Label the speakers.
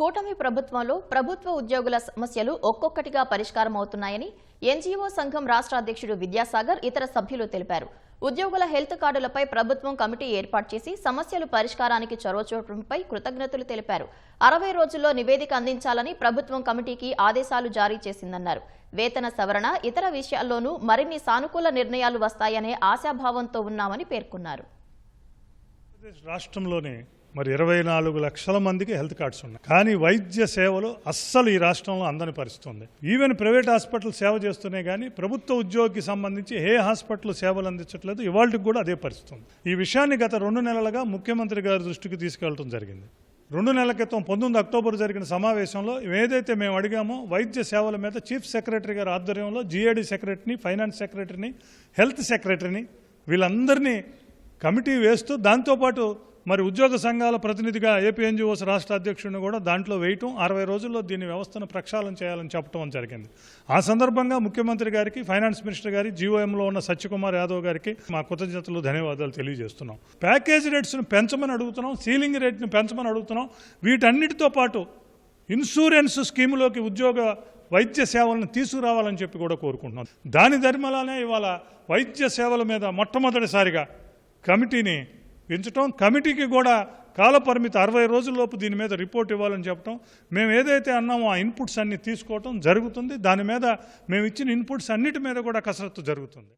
Speaker 1: కూటమి ప్రభుత్వంలో ప్రభుత్వ ఉద్యోగుల సమస్యలు ఒక్కొక్కటిగా పరిష్కారం అవుతున్నాయని ఎన్జీఓ సంఘం రాష్ట్ర అధ్యక్షుడు విద్యాసాగర్ ఇతర సభ్యులు తెలిపారు. ఉద్యోగుల హెల్త్ కార్డులపై ప్రభుత్వం కమిటీ ఏర్పాటు చేసి సమస్యలు పరిష్కారానికి చొరవ చూపడంపై కృతజ్ఞతలు తెలిపారు. అరవై రోజుల్లో నివేదిక అందించాలని ప్రభుత్వం కమిటీకి ఆదేశాలు జారీ చేసిందన్నారు. వేతన సవరణ ఇతర విషయాల్లోనూ మరిన్ని సానుకూల నిర్ణయాలు వస్తాయనే ఆశాభావంతో ఉన్నామని పేర్కొన్నారు.
Speaker 2: రాష్ట్రంలోనే మరి ఇరవై నాలుగు లక్షల మందికి హెల్త్ కార్డ్స్ ఉన్నాయి. కానీ వైద్య సేవలు అస్సలు ఈ రాష్ట్రంలో అందని పరిస్థితి ఉంది ఈవెన్ ప్రైవేట్ హాస్పిటల్ సేవ చేస్తున్నాయి కానీ ప్రభుత్వ ఉద్యోగికి సంబంధించి ఏ హాస్పిటల్ సేవలు అందించట్లేదు ఇవాళకి కూడా అదే పరిస్థితి ఉంది ఈ విషయాన్ని గత రెండు నెలలుగా ముఖ్యమంత్రి గారి దృష్టికి తీసుకెళ్ళడం జరిగింది. రెండు నెలల క్రితం పంతొమ్మిది అక్టోబర్ జరిగిన సమావేశంలో ఏదైతే మేము అడిగామో వైద్య సేవల మీద చీఫ్ సెక్రటరీ గారి ఆధ్వర్యంలో జీఏడీ సెక్రటరీని ఫైనాన్స్ సెక్రటరీని హెల్త్ సెక్రటరీని వీళ్ళందరినీ కమిటీ వేస్తూ దాంతోపాటు మరి ఉద్యోగ సంఘాల ప్రతినిధిగా ఏపీఎన్జిఓస్ రాష్ట్ర అధ్యక్షుడిని కూడా దాంట్లో వేయటం అరవై రోజుల్లో దీని వ్యవస్థను ప్రక్షాళన చేయాలని చెప్పడం జరిగింది. ఆ సందర్భంగా ముఖ్యమంత్రి గారికి ఫైనాన్స్ మినిస్టర్ గారి జీఓఎంలో ఉన్న సత్యకుమార్ యాదవ్ గారికి మా కృతజ్ఞతలు ధన్యవాదాలు తెలియజేస్తున్నాం. ప్యాకేజ్ రేట్స్ను పెంచమని అడుగుతున్నాం సీలింగ్ రేట్ని పెంచమని అడుగుతున్నాం. వీటన్నిటితో పాటు ఇన్సూరెన్స్ స్కీములోకి ఉద్యోగ వైద్య సేవలను తీసుకురావాలని చెప్పి కూడా కోరుకుంటున్నాం. దాని ధర్మలానే ఇవాళ వైద్య సేవల మీద మొట్టమొదటిసారిగా కమిటీని పెంచటం. కమిటీకి కూడా కాలపరిమితి అరవై రోజుల్లోపు దీని మీద రిపోర్ట్ ఇవ్వాలని చెప్పటం. మేము ఏదైతే అన్నామో ఆ ఇన్పుట్స్ అన్ని తీసుకోవటం జరుగుతుంది. దాని మీద మేము ఇచ్చిన ఇన్పుట్స్ అన్నిటి మీద కూడా కసరత్తు జరుగుతుంది.